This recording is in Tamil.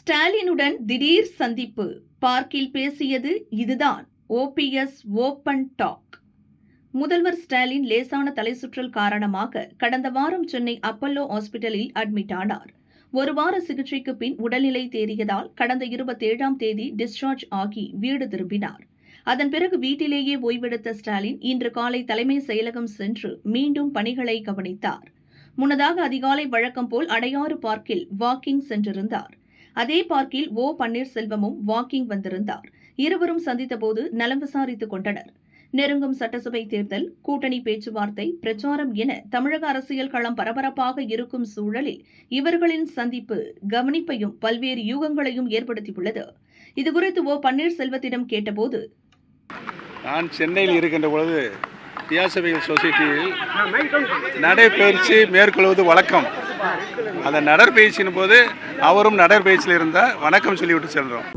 ஸ்டாலினுடன் திடீர் சந்திப்பு. பார்க்கில் பேசியது இதுதான். OPS open talk. முதல்வர் ஸ்டாலின் லேசான தலைசுற்றல் காரணமாக கடந்த வாரம் சென்னை அப்பல்லோ ஹாஸ்பிட்டலில் அட்மிட் ஆனார். ஒரு வார சிகிச்சைக்கு பின் உடல்நிலை தேறியதால் கடந்த இருபத்தேழாம் தேதி டிஸ்சார்ஜ் ஆகி வீடு திரும்பினார். அதன் பிறகு வீட்டிலேயே ஓய்வெடுத்த ஸ்டாலின் இன்று காலை தலைமை செயலகம் சென்று மீண்டும் பணிகளை கவனித்தார். முன்னதாக அதிகாலை வழக்கம் போல் அடையாறு பார்க்கில் வாக்கிங் சென்றிருந்தார். அதே பார்க்கில் ஓ பன்னீர்செல்வமும் வாக்கிங் வந்திருந்தார். இருவரும் சந்தித்தபோது நலம் விசாரித்துக் கொண்டனர். நெருங்கும் சட்டசபை தேர்தல் கூட்டணி பேச்சுவார்த்தை பிரச்சாரம் என தமிழக அரசியல் களம் பரபரப்பாக இருக்கும் சூழலில் இவர்களின் சந்திப்பு கவனிப்பையும் பல்வேறு யூகங்களையும் ஏற்படுத்தியுள்ளது. இதுகுறித்து ஓ பன்னீர்செல்வத்திடம் கேட்டபோது நான் சென்னையில் இருக்கின்ற பொழுது தியாசபிகள் சொசைட்டியில் நடைபயிற்சி மேற்கொள்வது வழக்கம். அந்த நடைப்பயிற்சியின் போது அவரும் நடைப்பயிற்சியில் இருந்தால் வணக்கம் சொல்லிவிட்டு செல்கிறோம்